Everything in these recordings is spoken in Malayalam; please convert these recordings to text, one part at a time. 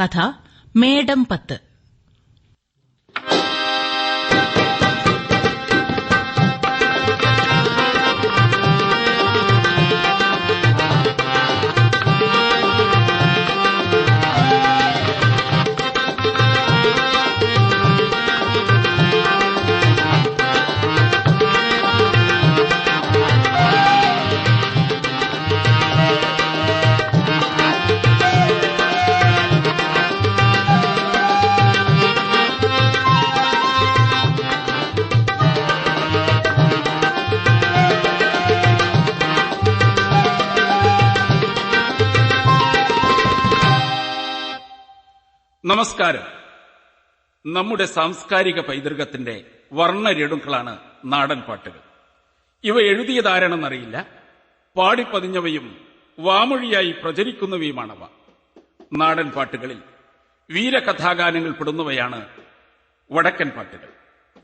കഥ മേടം പത്ത്. നമസ്കാരം. നമ്മുടെ സാംസ്കാരിക പൈതൃകത്തിന്റെ വർണരേണുക്കളാണ് നാടൻ പാട്ടുകൾ. ഇവ എഴുതിയതാരാണെന്നറിയില്ല. പാടിപ്പതിഞ്ഞവയും വാമൊഴിയായി പ്രചരിക്കുന്നവയുമാണവ. നാടൻ പാട്ടുകളിൽ വീരകഥാഗാനങ്ങൾ പെടുന്നവയാണ് വടക്കൻ പാട്ടുകൾ.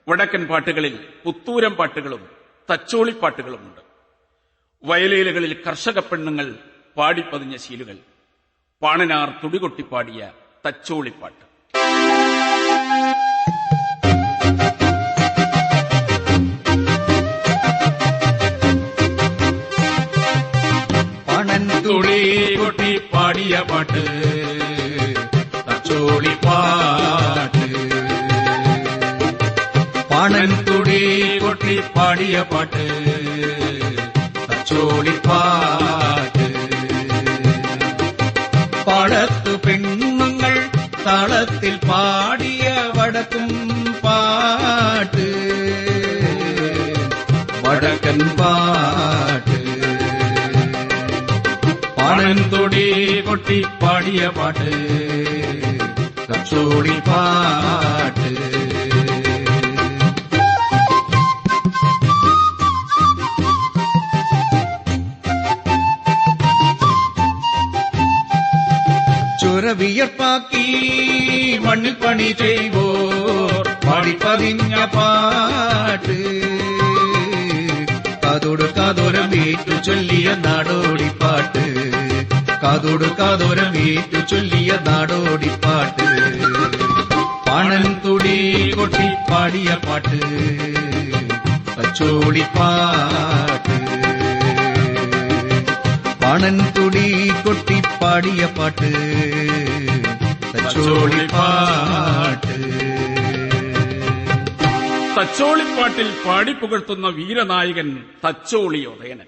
വടക്കൻ പാട്ടുകളിൽ പുത്തൂരം പാട്ടുകളും തച്ചോളിപ്പാട്ടുകളുമുണ്ട് വയലേലുകളിൽ കർഷക പെണ്ണുങ്ങൾ പാടിപ്പതിഞ്ഞ ശീലുകൾ. പാണനാർ തുടികൊട്ടിപ്പാടിയ തച്ചോളിപ്പാട്ട് പണൻ തുളി കൊട്ടി പാടിയ പാട്ട് തച്ചോളി പാട്ട് പണൻ തുടി കൊട്ടി പാടിയ പാട്ട് തച്ചോളി പാട്ട് പാടത്തു പെണ്ണുങ്ങൾ താളത്തിൽ പാടിയ വടക്കും പാട്ട് വടക്കൻ പാട്ട് പാണൻ തൊടി കൊട്ടി പാടിയ പാട്ട് കച്ചോടി പാട്ട് ചുരവിയർപ്പാക്കി മണ്ണിൽ പണി ചെയ്വോർ പാടിപ്പതിഞ്ഞ പാട്ട്. കാതോട് കാതോരം വീട്ടു ചൊല്ലിയ നാടോടിപ്പാട്ട്. കാതോട് കാതോരം വീട്ടു ചൊല്ലിയ നാടോടിപ്പാട്ട്. പാണൻ തുടി കൊട്ടി പാടിയ പാട്ട്. കച്ചോടിപ്പാട്ട്. പാണൻ തുടി കൊട്ടി പാടിയ പാട്ട്. കച്ചോടിപ്പാട്ട്. തച്ചോളിപ്പാട്ടിൽ പാടിപ്പുകഴ്ത്തുന്ന വീരനായകൻ തച്ചോളിയോദയനൻ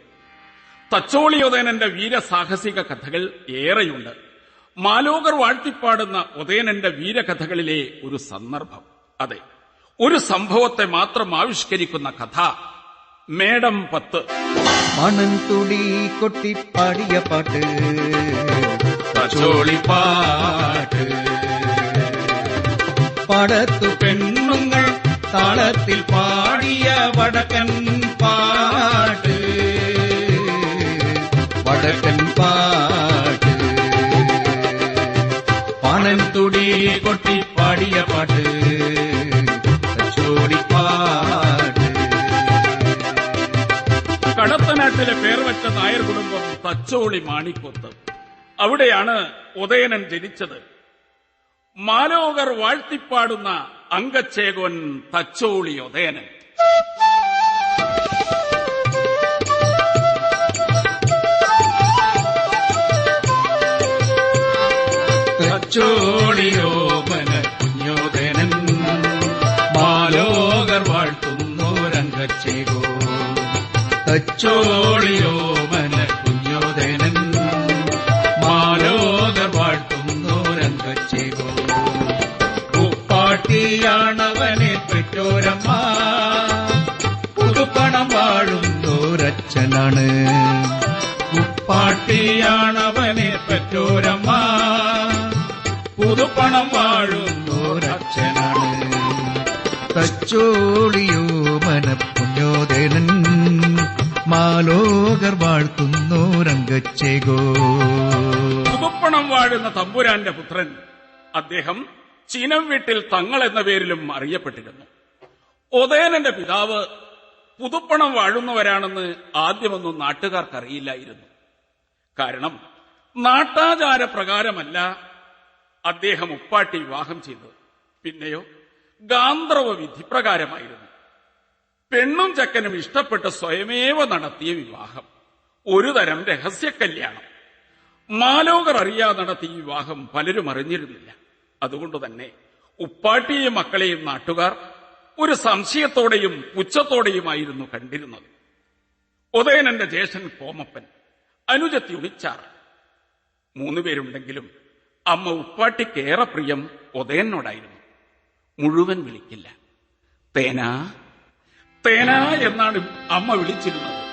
തച്ചോളിയോദയനന്റെ വീരസാഹസിക കഥകൾ ഏറെയുണ്ട്. മാലോകർ വാഴ്ത്തിപ്പാടുന്ന ഉദയനന്റെ വീരകഥകളിലെ ഒരു സന്ദർഭം. അതെ ഒരു സംഭവത്തെ മാത്രം ആവിഷ്കരിക്കുന്ന കഥ മേടം പത്ത്. മണൻതുടി കൊട്ടിപ്പാടിയ കൊട്ടി പാടിയ പാട്ട്. കച്ചോളിപ്പാട്ട് പടത്തു പെണ്ണുങ്ങൾ താളത്തിൽ പാടിയ വടക്കൻ പാട്ട്. വടക്കൻ പാട്ട്. പണൻ തുടി കൊട്ടി പാടിയ പാട്ട്. കടത്തനാട്ടിലെ കടത്തനാട്ടിലെ പേർവറ്റ നായർ കുടുംബം തച്ചോളി മാണിക്കൊത്ത്. അവിടെയാണ് ഉദയനൻ ജനിച്ചത്. മാലോകർ വാഴ്ത്തിപ്പാടുന്ന അങ്കച്ചേകോൻ തച്ചോളി തച്ചോളിയോപന കുഞ്ഞോദനൻ മാലോകർ വാഴ്ത്തുന്നോരംഗച്ചേകോ തച്ചോളിയോമന വാഴുന്നോരച്ഛനാണ് ഉപ്പാട്ടിയാണവനെ പറ്റൂരമ്മ. പുതുപ്പണം വാഴുന്നോരച്ഛനാണ്. തച്ചോളിയോ മനപ്പുഞ്ഞോദനൻ മാലോകർ വാഴ്ത്തുന്നോരംഗച്ചേകോ. പുതുപ്പണം വാഴുന്ന തമ്പുരാന്റെ പുത്രൻ അദ്ദേഹം ചീനം വീട്ടിൽ തങ്ങൾ എന്ന പേരിലും അറിയപ്പെട്ടിരുന്നു. ഉദയനന്റെ പിതാവ് പുതുപ്പണം വാഴുന്നവരാണെന്ന് ആദ്യമൊന്നും നാട്ടുകാർക്കറിയില്ലായിരുന്നു. കാരണം നാട്ടാചാര പ്രകാരമല്ല അദ്ദേഹം ഉപ്പാട്ടി വിവാഹം ചെയ്തത്. പിന്നെയോ ഗാന്ധർവ വിധിപ്രകാരമായിരുന്നു പെണ്ണും ചക്കനും ഇഷ്ടപ്പെട്ട് സ്വയമേവ നടത്തിയ വിവാഹം. ഒരു തരം രഹസ്യ കല്യാണം. മാലോകർ അറിയാതെ നടത്തിയ വിവാഹം പലരും അറിഞ്ഞിരുന്നില്ല. അതുകൊണ്ട് തന്നെ ഉപ്പാട്ടിയെയും മക്കളെയും നാട്ടുകാർ ഒരു സംശയത്തോടെയും പുച്ഛത്തോടെയുമായിരുന്നു കണ്ടിരുന്നത്. ഉദയനന്റെ ജ്യേഷ്ഠൻ കോമപ്പൻ അനുജത്തി ഉണിച്ചാർ. മൂന്നുപേരുണ്ടെങ്കിലും അമ്മ ഉപ്പാട്ടിക്കേറെ പ്രിയം ഉദയനോടായിരുന്നു. മുഴുവൻ വിളിക്കില്ല. തേനാ? തേനാ എന്നാണ് അമ്മ വിളിച്ചിരുന്നത്.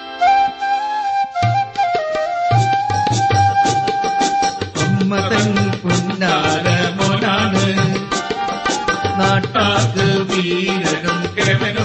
പുന്നാര മോനാണ്. നാട്ടാക്ക് വീരനും കേവനുമാണ്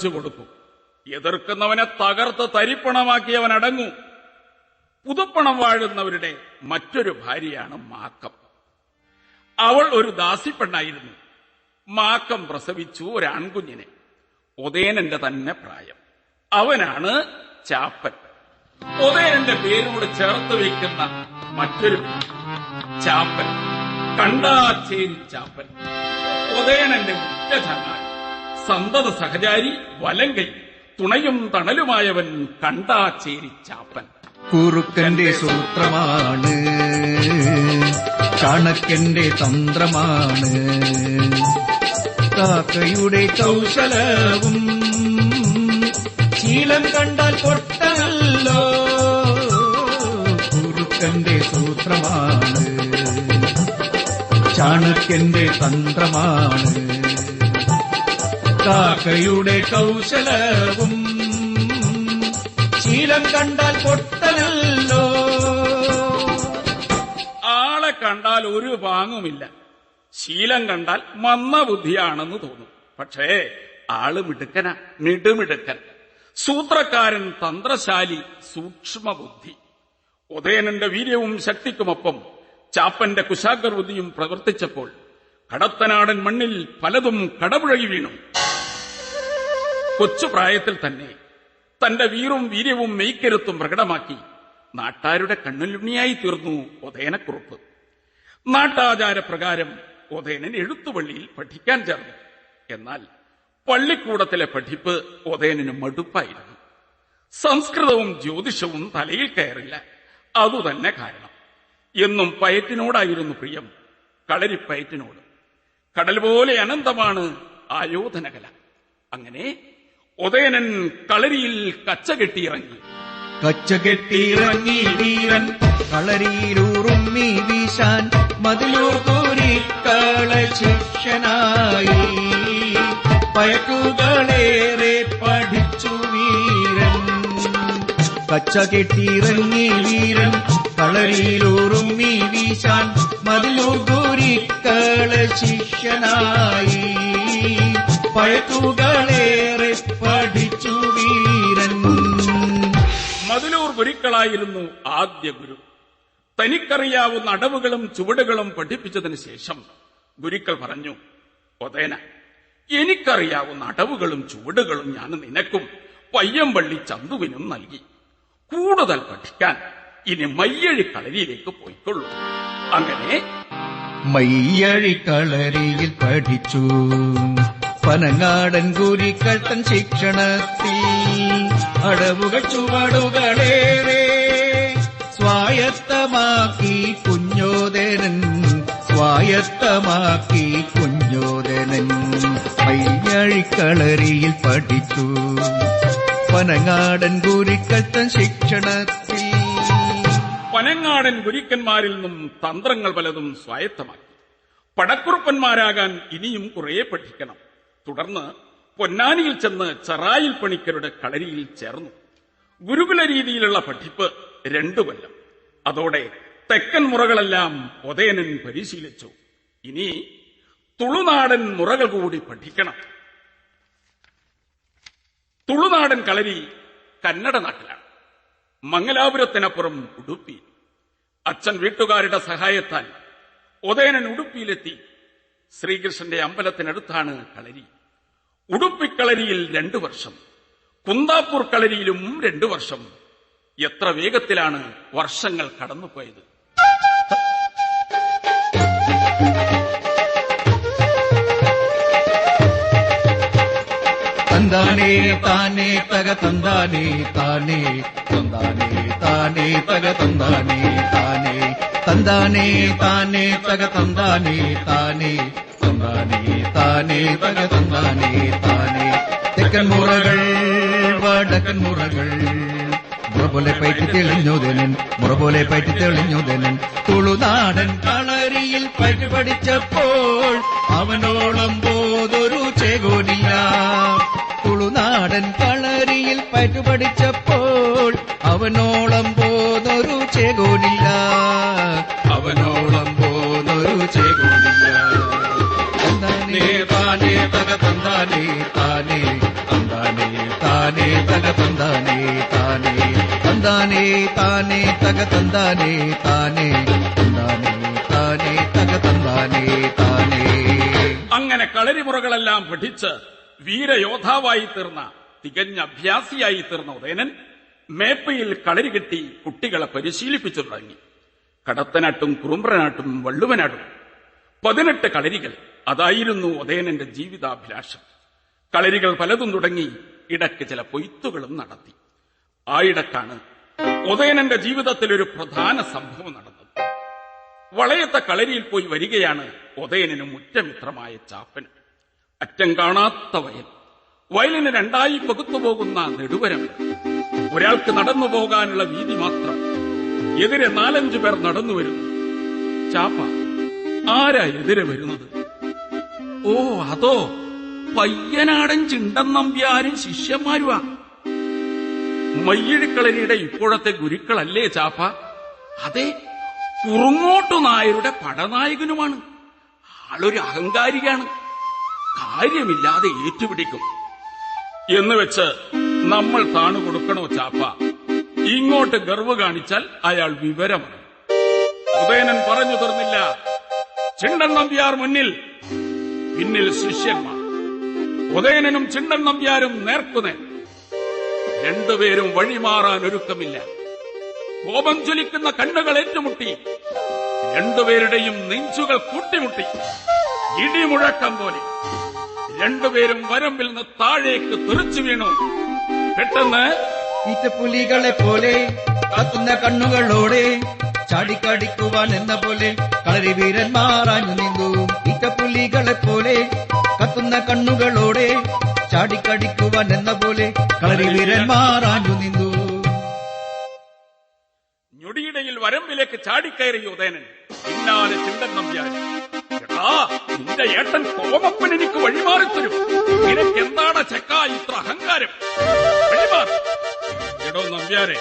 പറിച്ചു കൊടുക്കും എതിർക്കുന്നവനെ തകർത്ത് തരിപ്പണമാക്കിയവൻ അടങ്ങും. പുതുപ്പണം വാഴുന്നവരുടെ മറ്റൊരു ഭാര്യയാണ് മാക്കം. അവൾ ഒരു ദാസിപ്പെണ്ണായിരുന്നു. മാക്കം പ്രസവിച്ചു ഒരാൺകുഞ്ഞിനെ. ഉദയനന്റെ തന്നെ പ്രായം. അവനാണ് ചാപ്പൻ. ഉദയനന്റെ പേരോട് ചേർത്ത് വയ്ക്കുന്ന മറ്റൊരു ചാപ്പൻ. കണ്ടാച്ചേരി ചാപ്പൻ. ഉദയനന്റെ ഉറ്റ ചങ്ങായി സന്തത സഹചാരി വലങ്കൈ. തുണയും തണലുമായവൻ കണ്ടാച്ചേരി ചാപ്പൻ. കുറുക്കന്റെ സൂത്രമാണ്. ചാണക്കന്റെ തന്ത്രമാണ്. കാക്കയുടെ കൗശലവും ശീലം കണ്ടാൽ പൊട്ടല്ലോ കുറുക്കന്റെ സൂത്രമാണ്. ചാണക്കന്റെ തന്ത്രമാണ്. കാക്കയുടെ കൗശലവും ശീലം കണ്ടാൽ പൊട്ടനല്ലോ. ആളെ കണ്ടാൽ ഒരു പാങ്ങുമില്ല. ശീലം കണ്ടാൽ മന്ദബുദ്ധിയാണെന്ന് തോന്നും. പക്ഷേ ആൾ മിടുക്കന മിടുമിടുക്കൻ. സൂത്രക്കാരൻ തന്ത്രശാലി സൂക്ഷ്മബുദ്ധി. ഉദയനന്റെ വീര്യവും ശക്തിക്കുമൊപ്പം ചാപ്പന്റെ കുശാഗ്രബുദ്ധിയും പ്രവർത്തിച്ചപ്പോൾ കടത്തനാടൻ മണ്ണിൽ പലതും കടപുഴകി വീണു. കൊച്ചു പ്രായത്തിൽ തന്നെ തന്റെ വീറും വീര്യവും മെയ്ക്കരുത്തും പ്രകടമാക്കി നാട്ടാരുടെ കണ്ണുലുണ്ണിയായി തീർന്നു ഒതേനക്കുറുപ്പ്. നാട്ടാചാരപ്രകാരം ഉദയനൻ എഴുത്തുപള്ളിയിൽ പഠിക്കാൻ ചേർന്നു. എന്നാൽ പള്ളിക്കൂടത്തിലെ പഠിപ്പ് ഉദയനന് മടുപ്പായിരുന്നു. സംസ്കൃതവും ജ്യോതിഷവും തലയിൽ കയറില്ല. അതുതന്നെ കാരണം. എന്നും പയറ്റിനോടായിരുന്നു പ്രിയം. കളരിപ്പയറ്റിനോട്. കടൽ പോലെ അനന്തമാണ് ആയോധനകല. അങ്ങനെ ഉദയനൻ കളരിയിൽ കച്ച കെട്ടിയിറങ്ങി. കച്ച കെട്ടിയിറങ്ങി വീരൻ കളരിയിലൂറുമ്മി വീശാൻ മതിലൂർ കോരിക്കള ശിക്ഷനായി പയക്കുകളേറെ പഠിച്ചു വീരൻ. കച്ച കെട്ടിയിറങ്ങി വീരൻ കളരിയിലൂറുമ്മി വീശാൻ മതിലൂർ കോരിക്കള ശിക്ഷനായി പയക്കുകളേറെ പഠിച്ചു വീരൻ മതിലൂർ ഗുരുക്കളായിരുന്നു ആദ്യ ഗുരു. തനിക്കറിയാവുന്ന അടവുകളും ചുവടുകളും പഠിപ്പിച്ചതിന് ശേഷം ഗുരുക്കൾ പറഞ്ഞു ഒതേന എനിക്കറിയാവുന്ന അടവുകളും ചുവടുകളും ഞാൻ നിനക്കും പയ്യമ്പള്ളി ചന്തുവിനും നൽകി. കൂടുതൽ പഠിക്കാൻ ഇനി മയ്യഴി കളരിയിലേക്ക് പോയിക്കൊള്ളൂ. അങ്ങനെ മയ്യഴി കളരിയിൽ പഠിച്ചു. പനങ്ങാടൻ ഗുരിക്കൾ തൻ ശിക്ഷണത്തിൽ അടവുകൾ ചുവടുകളേറെ സ്വായത്തമാക്കി കുഞ്ഞോദരൻ സ്വായത്തമാക്കി കുഞ്ഞോദരൻ മയ്യഴി കളരിയിൽ പഠിച്ചു. പനങ്ങാടൻ ഗുരിക്കൾ തൻ ശിക്ഷണത്തിൽ പനങ്ങാടൻ ഗുരുക്കന്മാരിൽ നിന്നും തന്ത്രങ്ങൾ പലതും സ്വായത്തമാക്കി. പടക്കുറുപ്പന്മാരാകാൻ ഇനിയും കുറേ പഠിക്കണം. തുടർന്ന് പൊന്നാനിയിൽ ചെന്ന് ചെറായിൽ പണിക്കരുടെ കളരിയിൽ ചേർന്നു. ഗുരുകുല രീതിയിലുള്ള പഠിപ്പ് രണ്ടു കൊല്ലം. അതോടെ തെക്കൻ മുറകളെല്ലാം ഉദയനൻ പരിശീലിച്ചു. ഇനി തുളുനാടൻ മുറകൾ കൂടി പഠിക്കണം. തുളുനാടൻ കളരി കന്നഡ നാട്ടിലാണ്. മംഗലാപുരത്തിനപ്പുറം ഉടുപ്പി. അച്ഛൻ വീട്ടുകാരുടെ സഹായത്താൽ ഉദയനൻ ഉടുപ്പിയിലെത്തി. ശ്രീകൃഷ്ണന്റെ അമ്പലത്തിനടുത്താണ് കളരി. ഉടുപ്പിക്കളരിയിൽ രണ്ടു വർഷം കുന്താപ്പൂർ കളരിയിലും രണ്ടു വർഷം. എത്ര വേഗത്തിലാണ് വർഷങ്ങൾ കടന്നുപോയത്? തന്താനേ താനേ തക തന്താനേ താനേ. തന്താനേ താനേ തക തന്താനേ താനേ. തന്താനേ താനേ തക തന്താനേ താനേ. തന്താനേ താനേ തക തന്താനേ താനേ. തെക്കൻ മുറകൾ വടക്കൻ മുറകൾ. മുറ പോലെ പയറ്റി തെളിഞ്ഞോദനൻ മുറ പോലെ പയറ്റി തെളിഞ്ഞോദനൻ തുളുനാടൻ കളരിയിൽ പയറ്റി പഠിച്ചപ്പോൾ അവനോളം പോതൊരു തുളുനാടൻ കളരിയിൽ പയറ്റി പഠിച്ചപ്പോൾ അവനോളം പോതൊരു ചേകോനില്ല. അവനോളം പോതൊരു ചേകോനില്ല. താനേ തക തന്താനേ താനേ തന്താനേ താനേ തക തന്താനേ താനേ തന്താനേ താനേ തക തന്താനേ താനേ തന്താനേ താനേ തക തന്താനേ താനേ. അങ്ങനെ കളരിമുറകളെല്ലാം പഠിച്ച് വീരയോദ്ധാവായി തീർന്ന തികഞ്ഞ അഭ്യാസിയായി തീർന്ന ഉദയനൻ മേപ്പയിൽ കളരി കെട്ടി കുട്ടികളെ പരിശീലിപ്പിച്ചു തുടങ്ങി. കടത്തനാട്ടും കുറുമ്പ്രനാട്ടും വള്ളുവനാട്ടും പതിനെട്ട് കളരികൾ അതായിരുന്നു ഉദയനന്റെ ജീവിതാഭിലാഷം. കളരികൾ പലതും തുടങ്ങി ഇടയ്ക്ക് ചില പൊയ്ത്തുകളും നടത്തി. ആ ഇടക്കാണ് ഉദയനന്റെ ജീവിതത്തിൽ ഒരു പ്രധാന സംഭവം നടന്നത്. വളയത്തെ കളരിയിൽ പോയി വരികയാണ് ഉദയനനും മുറ്റമിത്രമായ ചാപ്പൻ. അറ്റം കാണാത്ത വയൽ. വയലിന് രണ്ടായി പകുത്തുപോകുന്ന നെടുവരമ്പ്. ഒരാൾക്ക് നടന്നു പോകാനുള്ള വീതി മാത്രം. എതിരെ നാലഞ്ചു പേർ നടന്നു വരുന്നു. ചാപ്പ ആരാ എതിരെ വരുന്നത്? ഓ അതോ പയ്യനാടൻ ചിണ്ടൻ നമ്പ്യാരും ശിഷ്യന്മാരുമാ മയ്യഴിക്കളരിയുടെ ഇപ്പോഴത്തെ ഗുരുക്കളല്ലേ ചാപ്പ? അതെ കുറുങ്ങോട്ടു നായരുടെ പടനായകനുമാണ്. ആളൊരു അഹങ്കാരിയാണ്. കാര്യമില്ലാതെ ഏറ്റുപിടിക്കും. എന്ന് വെച്ച് നമ്മൾ താണു കൊടുക്കണോ ചാപ്പ? ഇങ്ങോട്ട് ഗർവ് കാണിച്ചാൽ അയാൾ വിവരമാണ്. ഉദയനൻ പറഞ്ഞു തീർന്നില്ല. ചിണ്ടൻ നമ്പ്യാർ മുന്നിൽ പിന്നിൽ ശിഷ്യന്മാർ. ഉദയനനും ചിണ്ടൻ നമ്പ്യാരും നേർക്കുനേർ. രണ്ടുപേരും വഴിമാറാൻ ഒരുക്കമില്ല. കോപം ജ്വലിക്കുന്ന കണ്ണുകൾ ഏറ്റുമുട്ടി. രണ്ടുപേരുടെയും നെഞ്ചുകൾ കൂട്ടിമുട്ടി. ഇടിമുഴക്കം പോലെ. രണ്ടുപേരും വരമ്പിൽ നിന്ന് താഴേക്ക് തെറിച്ചു വീണു. പെട്ടെന്ന് ഈറ്റപ്പുലികളെ പോലെ കത്തുന്ന കണ്ണുകളോടെ ചാടിക്കടിക്കുവാൻ എന്ന പോലെ കളരി വീരന്മാറാഞ്ഞു നീന്തു. ഈറ്റപ്പുലികളെ പോലെ കത്തുന്ന കണ്ണുകളോടെ ചാടിക്കടിക്കുവാൻ എന്ന പോലെ കളരി വീരന്മാറാഞ്ഞു നീന്തു. ഞൊടിയിടയിൽ വരമ്പിലേക്ക് ചാടിക്കയറി ഉദയനൻ പിന്നാലെ ചിണ്ടൻ നമ്പ്യാർ എടാ നിന്റെ ഏട്ടൻ കോമപ്പൻ എനിക്ക് വഴിമാറിത്തരും നിനക്ക് എന്താണ് ചെക്ക ഇത്ര അഹങ്കാരം? എടോ നമ്പ്യാരെ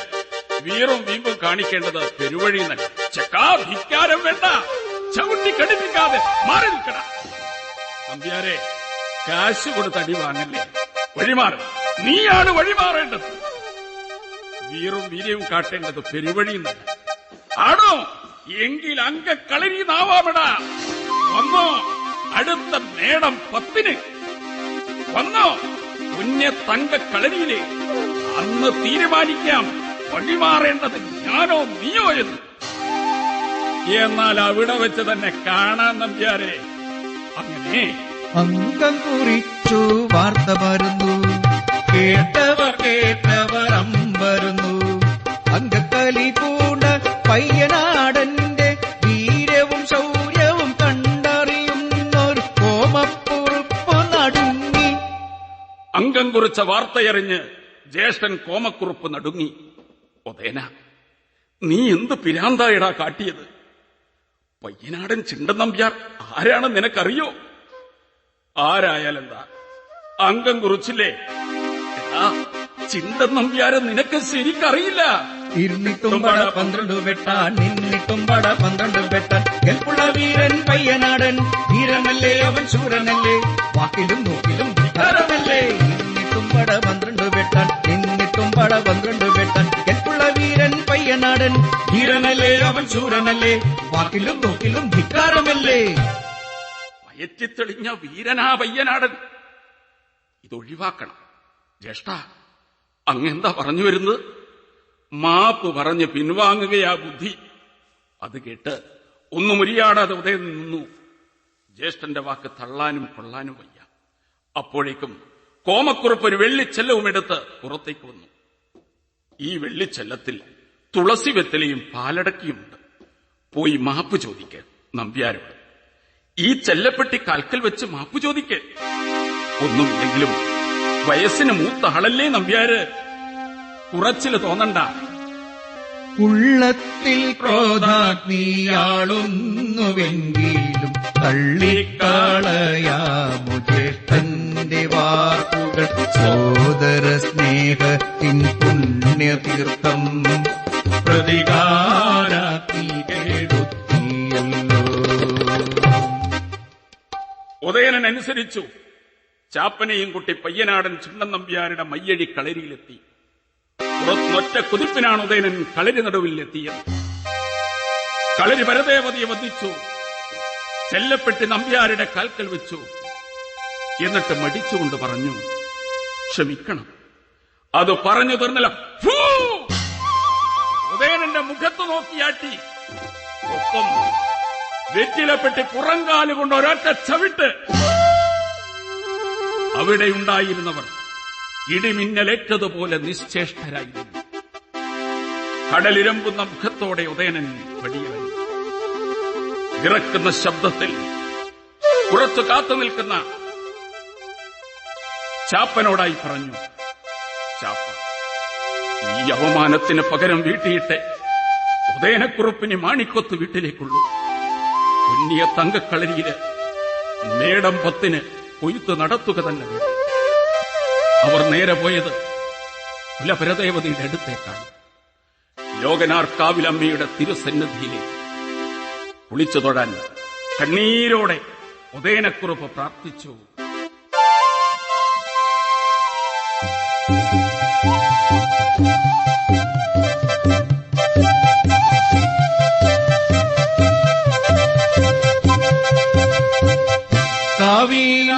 വീറും വീമ്പും കാണിക്കേണ്ടത് പെരുവഴി നല്ല ചെക്കാ ധിക്കാരം വേണ്ട. ചവിട്ടി കടിപ്പിക്കാതെ മാറി നിൽക്കട. നമ്പ്യാരെ കാശ് കൊടുത്ത് അടി വാങ്ങല്ലേ? വഴിമാറ്. നീയാണ് വഴിമാറേണ്ടത്. വീറും വീര്യവും കാട്ടേണ്ടത് പെരുവഴിയും തന്നെ ആണോ? എങ്കിൽ അങ്കക്കളരി നാവാമട. വന്നോ? അടുത്ത മേടം പത്തിന്. വന്നോ? പുണ്യ തങ്ക കളരിയിലെ. അന്ന് തീരുമാനിക്കാം. വഴിമാറേണ്ടത് ഞാനോ നീയോ എന്ന്. എന്നാൽ അവിടെ വെച്ച് തന്നെ കാണാൻ നമ്പ്യാരെ. അങ്ങനെ. അംഗം കുറിച്ചു വാർത്ത പറഞ്ഞു കേട്ടവർ കേട്ടവർ കുറിച്ച വാർത്തയറിഞ്ഞ് ജ്യേഷ്ഠൻ കോമക്കുറുപ്പ് നടുങ്ങി. ഒതേന നീ എന്ത് പിരാന്തായടാ കാട്ടിയത്? പയ്യനാടൻ ചിണ്ടൻ നമ്പ്യാർ ആരാണെന്ന് നിനക്കറിയോ? ആരായാലെന്താ? അംഗം കുറിച്ചില്ലേ? എടാ ചിണ്ടൻ നമ്പ്യാരെ നിനക്ക് ശരിക്കറിയില്ല. ഇരുന്നിട്ടും പട പന്ത്രണ്ട് വെട്ടാൻ നിന്നിട്ടും പട പന്ത്രണ്ട് വെട്ടാൻ കെൽപ്പുള്ള വീരൻ പയ്യനാടൻ വീരനല്ലേ അവൻ ശൂരനല്ലേ? വാക്കിലും നോക്കിലും ധിക്കാരമല്ലേ ഇരുന്നിട്ടും പട പന്ത്രണ്ട് വെട്ടാൻ നിന്നിട്ടും പട പന്ത്രണ്ട് വെട്ടാൻ. കെൽപ്പുള്ള വീരൻ പയ്യനാടൻ വീരനല്ലേ അവൻ ശൂരനല്ലേ വാക്കിലും നോക്കിലും ധിക്കാരമല്ലേ? വയറ്റിത്തെളിഞ്ഞ വീരനാ പയ്യനാടൻ. ഇതൊഴിവാക്കണം. ജ്യേഷ്ഠ അങ്ങെന്താ പറഞ്ഞു വരുന്നത്? മാപ്പ് പറഞ്ഞ് പിൻവാങ്ങുകയാ ബുദ്ധി. അത് കേട്ട് ഒന്നും മുരിയാടാതെ ഉദയം നിന്നു. ജ്യേഷ്ഠന്റെ വാക്ക് തള്ളാനും കൊള്ളാനും വയ്യ. അപ്പോഴേക്കും കോമക്കുറുപ്പ് ഒരു വെള്ളിച്ചെല്ലവും എടുത്ത് പുറത്തേക്ക് വന്നു. ഈ വെള്ളിച്ചെല്ലത്തിൽ തുളസി വെത്തലയും പാലടക്കിയുമുണ്ട്. പോയി മാപ്പ് ചോദിക്ക് നമ്പ്യാരോട്. ഈ ചെല്ലപ്പെട്ടി കൽക്കൽ വെച്ച് മാപ്പ് ചോദിക്ക്. ഒന്നുമില്ലെങ്കിലും വയസ്സിന് മൂത്ത ആളല്ലേ നമ്പ്യാര്? കുറച്ചിൽ തോന്നണ്ട. ഉള്ളത്തിൽ തള്ളിക്കാളയാ തള്ളിക്കളയാമു സ്നേഹത്തിൻ പുണ്യതീർത്ഥം പ്രതികാരത്തിയെടുത്തിയല്ലോ ഉദയനൻ അനുസരിച്ചു ചാപ്പനെയും കുട്ടി പയ്യനാടൻ ചുണ്ടൻ നമ്പ്യാരുടെ മയ്യഴി കളരിയിലെത്തി. ഒറ്റ കുതിപ്പിനാണ് ഉദയനൻ കളരി നടുവിൽ എത്തിയത് കളരി വരദേവതയെ വധിച്ചു. ചെല്ലപ്പെട്ടി നമ്പ്യാരുടെ കാൽക്കൽ വെച്ചു. എന്നിട്ട് മടിച്ചുകൊണ്ട് പറഞ്ഞു ക്ഷമിക്കണം. അത് പറഞ്ഞു തീർന്നില്ല! ഉദയനന്റെ മുഖത്ത് നോക്കിയാട്ടി ഒപ്പം വെറ്റിലപ്പെട്ടി പുറങ്കാലുകൊണ്ട് ഒരൊറ്റ ചവിട്ട്. അവിടെയുണ്ടായിരുന്നവർ ഇടിമിന്നലേറ്റതുപോലെ നിശ്ചേഷ്ടരായിരുന്നു കടലിരമ്പുന്ന മുഖത്തോടെ ഉദയനൻ വടിയായി ഇറക്കുന്ന ശബ്ദത്തിൽ പുറത്തു കാത്തു നിൽക്കുന്ന ചാപ്പനോടായി പറഞ്ഞു ചാപ്പ. ഈ അവമാനത്തിന് പകരം വീട്ടിയിട്ട് ഉദയനക്കുറുപ്പിന് മാണിക്കൊത്ത് വീട്ടിലേക്കുള്ളൂ. പുണ്യ തങ്കക്കളരിയിൽ മേടം പത്തിന് കൊയ്ത്ത് നടത്തുക തന്നെ അവർ നേരെ പോയത് കുലപരദേവതയുടെ അടുത്തേക്കാണ്. ലോകനാർക്കാവിലമ്മയുടെ തിരുസന്നിധിയിലേക്ക് കുളിച്ചു തൊഴാൻ കണ്ണീരോടെ ഉദയനക്കുറുപ്പ് പ്രാർത്ഥിച്ചു.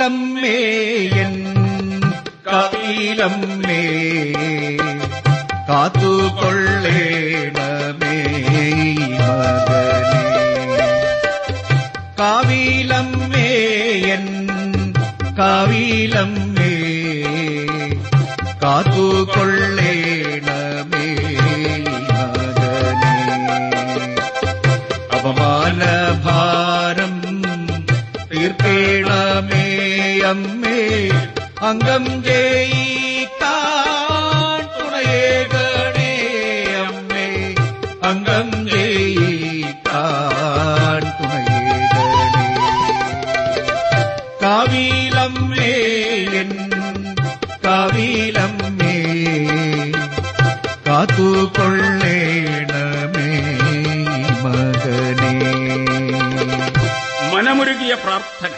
കാവീലമ്മേയൻ കാവീലമ്മേ കാത്തുകൊള്ളേണമേ ഈ മകനെ കാവീലമ്മേയൻ കാവീലമ്മേ കാത്തുകൊള്ളേണമേ ഈ മകനെ അപമാനഭാരം തീർക്കേണമേ അമ്മേ അംഗം ജയിക്കാൻ മകനേ. മനമുരുകിയ പ്രാർത്ഥന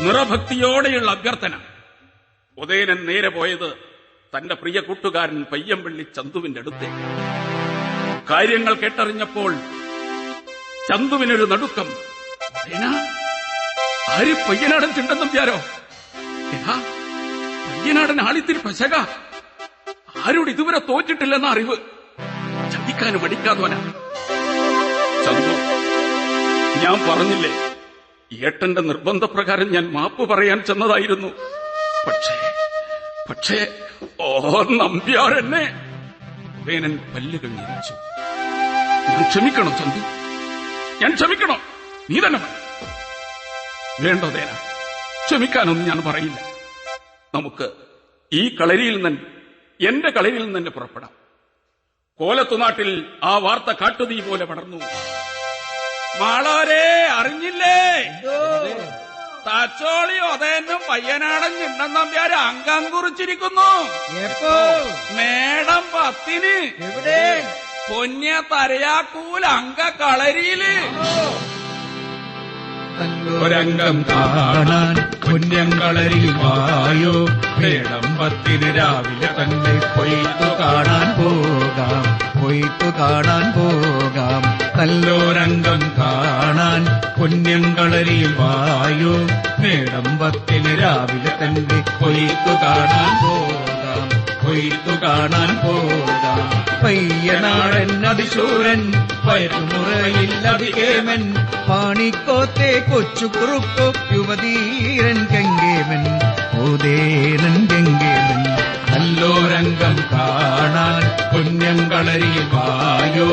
നിറഭക്തിയോടെയുള്ള അഭ്യർത്ഥന. ഉദയനൻ നേരെ പോയത് തന്റെ പ്രിയ കൂട്ടുകാരൻ പയ്യമ്പള്ളി ചന്തുവിന്റെ അടുത്തേക്ക് കാര്യങ്ങൾ കേട്ടറിഞ്ഞപ്പോൾ ചന്തുവിനൊരു നടുക്കം ആര് പയ്യനാടൻ ചിണ്ടെന്നും എടാ പയ്യനാടൻ ആളിത്തിരി പശക. ആരോട് ഇതുവരെ തോറ്റിട്ടില്ലെന്ന അറിവ്. ചതിക്കാനും അടിക്കാതോനാ ചന്തു ഞാൻ പറഞ്ഞില്ലേ ഏട്ടന്റെ നിർബന്ധപ്രകാരം ഞാൻ മാപ്പ് പറയാൻ ചെന്നതായിരുന്നു. പക്ഷേ പക്ഷേ ഓ നമ്പ്യാരെന്നെ. വേനൻ പല്ലുകൾ ഞെരിച്ചു ഞാൻ ക്ഷമിക്കണം ചന്തു. ഞാൻ ക്ഷമിക്കണം. നീ തന്നെ ദേന ക്ഷമിക്കാനൊന്നും ഞാൻ പറയില്ല. നമുക്ക് ഈ കളരിയിൽ നിന്ന് എന്റെ കളരിയിൽ നിന്ന് തന്നെ പുറപ്പെടാം. കോലത്തുനാട്ടിൽ ആ വാർത്ത കാട്ടുതീ പോലെ പടർന്നു. മാളോരെ അറിഞ്ഞില്ലേ? തച്ചോളി ഒതേനും പയ്യനാടൻ ചിണ്ടൻ നമ്പ്യാര് അംഗം കുറിച്ചിരിക്കുന്നു. എപ്പോ? മേടം പത്തിന്. എവിടെ? പൊന്നെ തരയാക്കൂൽ അങ്ക കളരിയിൽ. ഒരംഗം കാണാൻ പുണ്യം കളരിയുമായോ വേടമ്പത്തിന് രാവിലെ തന്നെ കൊയ്ത്തു കാണാൻ പോകാം. കൊയ്ത്തു കാണാൻ പോകാം. നല്ലോരംഗം കാണാൻ പുണ്യങ്ങളരിയുമായോ വേടമ്പത്തിന് രാവിലെ തന്നെ കൊയ്ത്തു കാണാൻ പോകാം. കൊയ്ത്തു കാണാൻ പോകാം. പയ്യനാടൻ അതിശൂരൻ പയറ്റുമുറയിൽ പാണിക്കോത്തെ കൊച്ചു യുവതീരൻ ഗംഗേമൻ. ഓതേനൻ ഗംഗേമൻ. നല്ലോരംഗം കാണാൻ പുണ്യം കളരിയിൽ വായോ.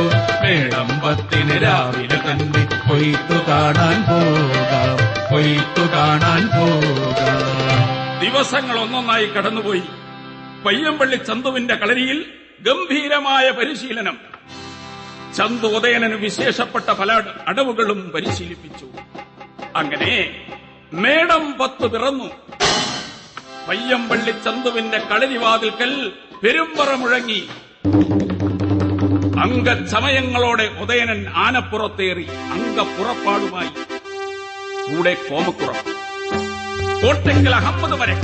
വേളമ്പത്തിന് രാവിലെ തന്നെ കൊയ്ത്തു കാണാൻ പോകാം. കൊയ്ത്തു കാണാൻ പോകാം. ദിവസങ്ങൾ ഒന്നൊന്നായി കടന്നുപോയി. പയ്യമ്പള്ളി ചന്തുവിന്റെ കളരിയിൽ ഗംഭീരമായ പരിശീലനം. ചന്തു ഉദയനന് വിശേഷപ്പെട്ട പല അടവുകളും പരിശീലിപ്പിച്ചു. അങ്ങനെ മേടം പത്ത് പിറന്നു. പയ്യമ്പള്ളി ചന്തുവിന്റെ കളരിവാതിൽക്കൽ പെരുമ്പറ മുഴങ്ങി. അംഗസമയങ്ങളോടെ ഉദയനൻ ആനപ്പുറത്തേറി അംഗപ്പുറപ്പാടുമായി. കൂടെ കോമക്കുറം. കോട്ടയ്ക്കൽ അഹമ്മദ് വരെ.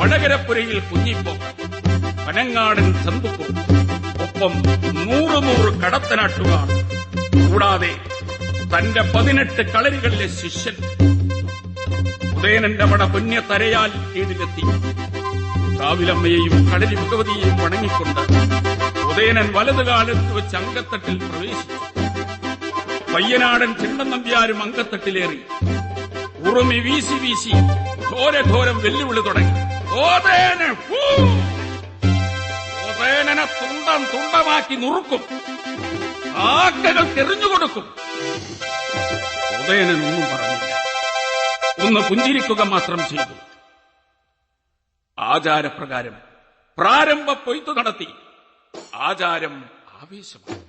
വടകരപ്പുരയിൽ കുഞ്ഞിപ്പം പനങ്ങാടൻ ചന്തുക്കും ഒപ്പം നൂറ് നൂറ് കടത്തനാട്ടുകാർ. കൂടാതെ തന്റെ പതിനെട്ട് കളരികളിലെ ശിഷ്യൻ ഉദയനന്റെ മട പുണ്യതരയാൽ കീഴിലെത്തി. കാവിലമ്മയെയും കളരി ഭഗവതിയെയും വണങ്ങിക്കൊണ്ട് ഉദയനൻ വലതുകാലത്ത് വെച്ച് അങ്കത്തട്ടിൽ പ്രവേശിച്ചു. പയ്യനാടൻ ചിണ്ടൻ നമ്പ്യാരും അങ്കത്തട്ടിലേറി. ഉറുമി വീശി വീശി ഘോരഘോരം വെല്ലുവിളി തുടങ്ങി. ഓതേന ഹൂ! ഓതേനനെ തുണ്ടം തുണ്ടമാക്കി നുറുക്കും. ആക്കകൾ തെറിഞ്ഞുകൊടുക്കും. ഉദയനൻ ഒന്നും പറഞ്ഞില്ല. ഒന്ന് പുഞ്ചിരിക്കുക മാത്രം ചെയ്തു. ആചാരപ്രകാരം പ്രാരംഭ പൊയ്ത്തു നടത്തി. ആചാരം ആവേശമാണ്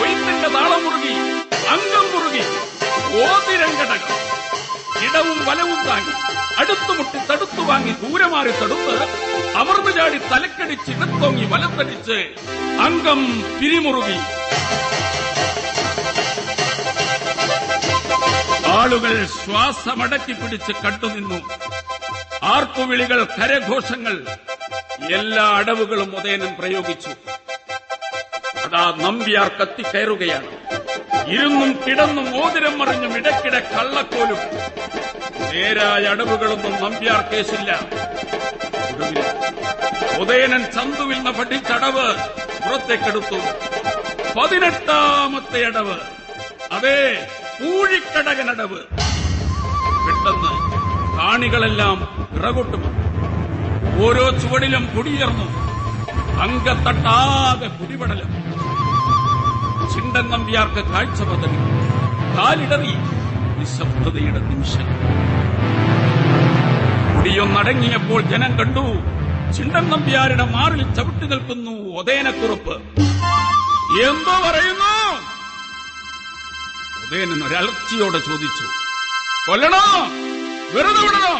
കൊയ്ത്തിന്റെ താളം മുറുകി അംഗം മുറുകി ഓതിരങ്കടകം ഇടവും വലവും താങ്ങി അടുത്തുമുട്ടി തടുത്തു വാങ്ങി ദൂരെ മാറി തടുത്ത് അമർന്നു ചാടി തലക്കടിച്ച് ഇടത്തോങ്ങി വലത്തടിച്ച് അംഗം പിരിമുറുകി. ആളുകൾ ശ്വാസമടക്കി പിടിച്ച് കണ്ടുനിന്നു. ആർപ്പുവിളികൾ കരഘോഷങ്ങൾ എല്ലാ അടവുകളും ഉദയനൻ പ്രയോഗിച്ചു. അതാ നമ്പ്യാർ കത്തിക്കയറുകയാണ്. ഇരുന്നും കിടന്നും മോതിരം മറിഞ്ഞും ഇടയ്ക്കിടെ കള്ളക്കോലും നേരായ അടവുകളൊന്നും നമ്പ്യാർ കേസില്ല. ഉദയനൻ ചന്തുവിൽ നിന്ന് പഠിച്ചടവ് പുറത്തേക്കെടുത്തു. പതിനെട്ടാമത്തെ അടവ്. അതേ പൂഴിക്കടകനടവ് പെട്ടെന്ന് കാണികളെല്ലാം പിറകോട്ട് ഓരോ ചുവടിലും കുടിയേർന്നു അങ്കത്തട്ടാകെ കുടിപടലം ചിണ്ടൻ നമ്പ്യാർക്ക് കാഴ്ച പദ്ധതി കാലിടറി നിശബ്ദതയുടെ നിമിഷങ്ങൾ കുടിയൊന്നടങ്ങിയപ്പോൾ ജനം കണ്ടു. ചിണ്ടൻ നമ്പ്യാരുടെ മാറിൽ ചവിട്ടി നിൽക്കുന്നു ഒതേനക്കുറുപ്പ്. എന്തോ പറയുന്നു? ഉദയനൻ ഒരലർച്ചയോടെ ചോദിച്ചു. കൊല്ലണോ? വെറുതെ വിടണോ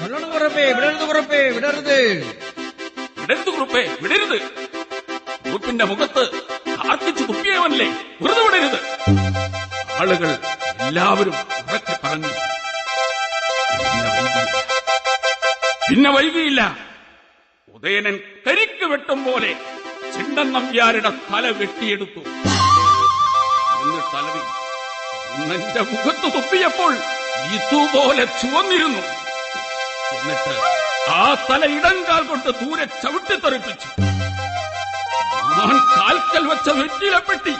കൊല്ലണം കുറപ്പേ വിടരുത് കുറപ്പേ വിടരുത്. വിടരുത് കുറുപ്പേ വിടരുത്. കുറുപ്പിന്റെ മുഖത്ത് ആർത്തിച്ചു തുപ്പിയവനല്ലേ വെറുതെ വിടരുത്. ആളുകൾ എല്ലാവരും ഉറക്കെ പറഞ്ഞു പിന്നെ വൈകിയില്ല. ഉദയനൻ കരിക്ക് വെട്ടും പോലെ ചിണ്ടൻ നമ്പ്യാരുടെ തല വെട്ടിയെടുത്തു. എന്നിട്ട് തലവി മുഖത്ത് തുപ്പിയപ്പോൾ ഇതുപോലെ ചുവന്നിരുന്നു. എന്നിട്ട് ആ തല ഇടങ്കാൽ കൊണ്ട് ദൂരെ ചവിട്ടിത്തെറിപ്പിച്ചു ഞാൻ കാൽക്കൽ വെച്ച വെറ്റിലപ്പെട്ടി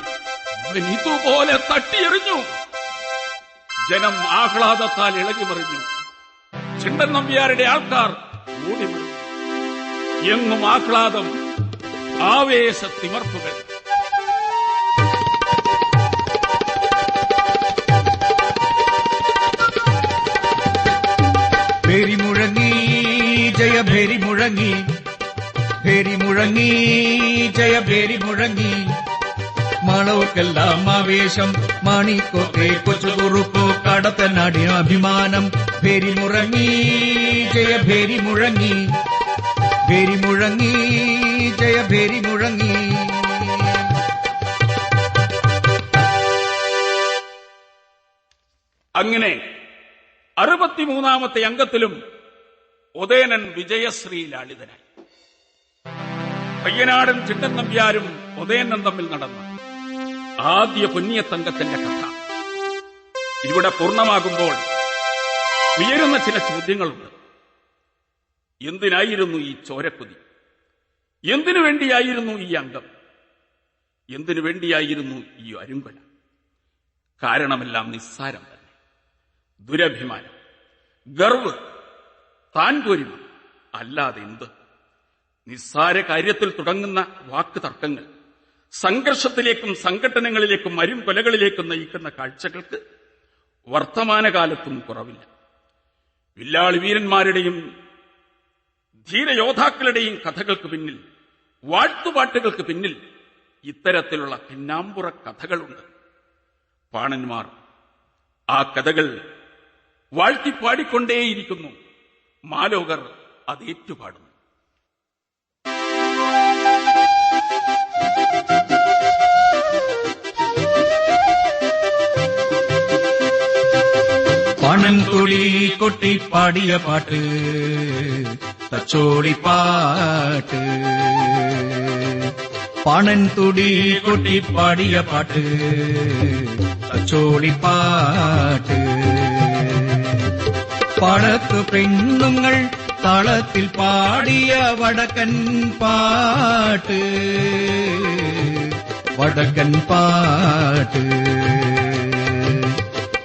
ഇതുപോലെ തട്ടിയെറിഞ്ഞു. ജനം ആഹ്ലാദത്താൽ ഇളകി മറിഞ്ഞു. ചിണ്ടൻ നമ്പ്യാരുടെ ആൾക്കാർ ഓടി മറിഞ്ഞു എങ്ങും ആഹ്ലാദം ആവേശ തിമർപ്പുകൾ ഭേരി മുഴങ്ങി ജയ ഭേരി മുഴങ്ങി ഭേരി മുഴങ്ങി ജയ ഭേരി ബഹളവുക്കെല്ലാം ആവേശം. മാണിക്കോക്കെ കൊച്ചു കുറുക്കോ കടത്തനാടി അഭിമാനം. ഭേരി ജയ ഭേരി മുഴങ്ങി മുഴങ്ങി ജയ ഭേരി മുഴങ്ങി അങ്ങനെ അറുപത്തിമൂന്നാമത്തെ അംഗത്തിലും ഉദയനൻ വിജയശ്രീ ലാളിതനായി. പയ്യനാടൻ ചിട്ടൻ നമ്പ്യാരും ഉദയനൻ തമ്മിൽ നടന്നു. ആദ്യ പൊന്നിയത്തങ്കത്തിന്റെ കഥ. ഇവിടെ പൂർണമാകുമ്പോൾ ഉയരുന്ന ചില ചോദ്യങ്ങളുണ്ട്. എന്തിനായിരുന്നു ഈ ചോരക്കുതി? എന്തിനു വേണ്ടിയായിരുന്നു ഈ അംഗം എന്തിനു വേണ്ടിയായിരുന്നു ഈ അരുങ്കൊല? കാരണമെല്ലാം നിസ്സാരം തന്നെ. ദുരഭിമാനം. ഗർവ്. താൻ പോരിമ അല്ലാതെ എന്ത്? നിസ്സാര കാര്യത്തിൽ തുടങ്ങുന്ന വാക്ക് തർക്കങ്ങൾ. സംഘർഷത്തിലേക്കും സംഘടനകളിലേക്കും മരും കൊലകളിലേക്കും നയിക്കുന്ന കാഴ്ചകൾക്ക് വർത്തമാനകാലത്തും കുറവില്ല. വില്ലാളി വീരന്മാരുടെയും ധീരയോദ്ധാക്കളുടെയും കഥകൾക്ക് പിന്നിൽ വാഴ്ത്തുപാട്ടുകൾക്ക് പിന്നിൽ ഇത്തരത്തിലുള്ള പിന്നാമ്പുറ കഥകളുണ്ട്. പാണന്മാർ ആ കഥകൾ വാഴ്ത്തിപ്പാടിക്കൊണ്ടേയിരിക്കുന്നു. മാലോകർ അത് പണം തുളി കൊട്ടി പാടിയ പാട്ട് തച്ചോളി പാട്ട് പണൻ തുടി കൊട്ടി പാടിയ പാട്ട് തച്ചോളി പാട്ട് പടത്തു പെണ്ണുങ്ങൾ താളത്തിൽ പാടിയ വടക്കൻ പാട്ട്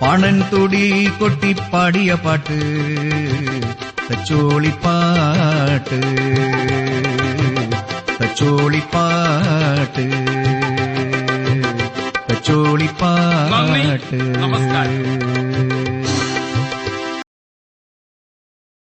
വടക്കൻ പാട്ട് പണൻ തുടി കൊട്ടി പാടിയ പാട്ട് തച്ചോളിപ്പാട്ട് തച്ചോളിപ്പാട്ട് നന്ദി. തച്ചോളിപ്പാട്ട് നമസ്കാരം.